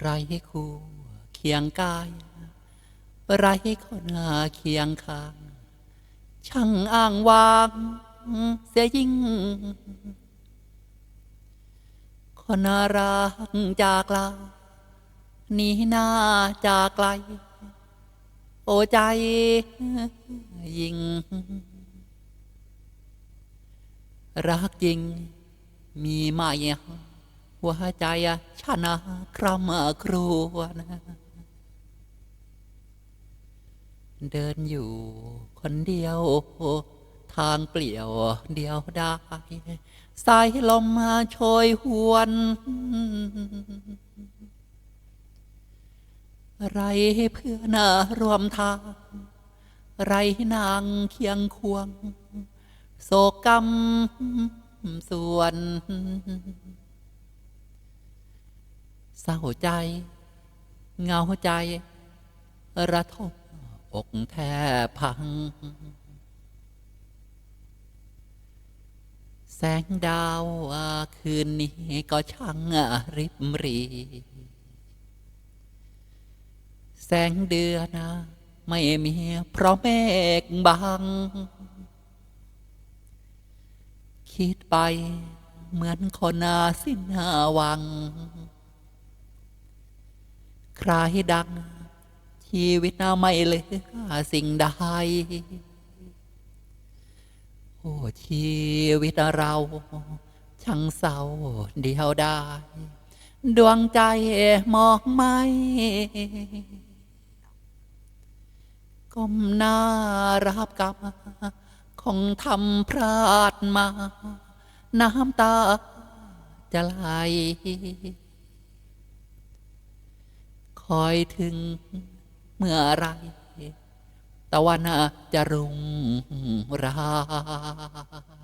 ไรคู่เคียงกายไรคนเคียงข้างช่างอ้างวางเสียยิ่ง คนรักจากลาหนีหน้าจากไกล โอใจยิ่ง รักจริงมีไหม หัวใจชนะครำครวญเดินอยู่คนเดียว ทางเปลี่ยวเดียวได้สายลมมาโชยหวน ไรเพื่อนร่วมทาง ไรนางเคียงควง โศกกรรมส่วน เศร้าใจ เงาใจ ระทบอกแทบพัง แสงดาวคืนนี้ก็ช่างริบรี แสงเดือนไม่มีเพราะเมฆบัง คิดไปเหมือนคนอาสิ้นหวัง ใครดัง ชีวิตน่าไม่เลือสิ่งใดโอ้ชีวิตเรา ช่างเศร้าเดียวได้ดวงใจมองไม่ก้มหน้ารับกรรมคงทำพลาดมา น้ำตาจะไหล คอยถึงเมื่อไรตะวันจะรุ่งราย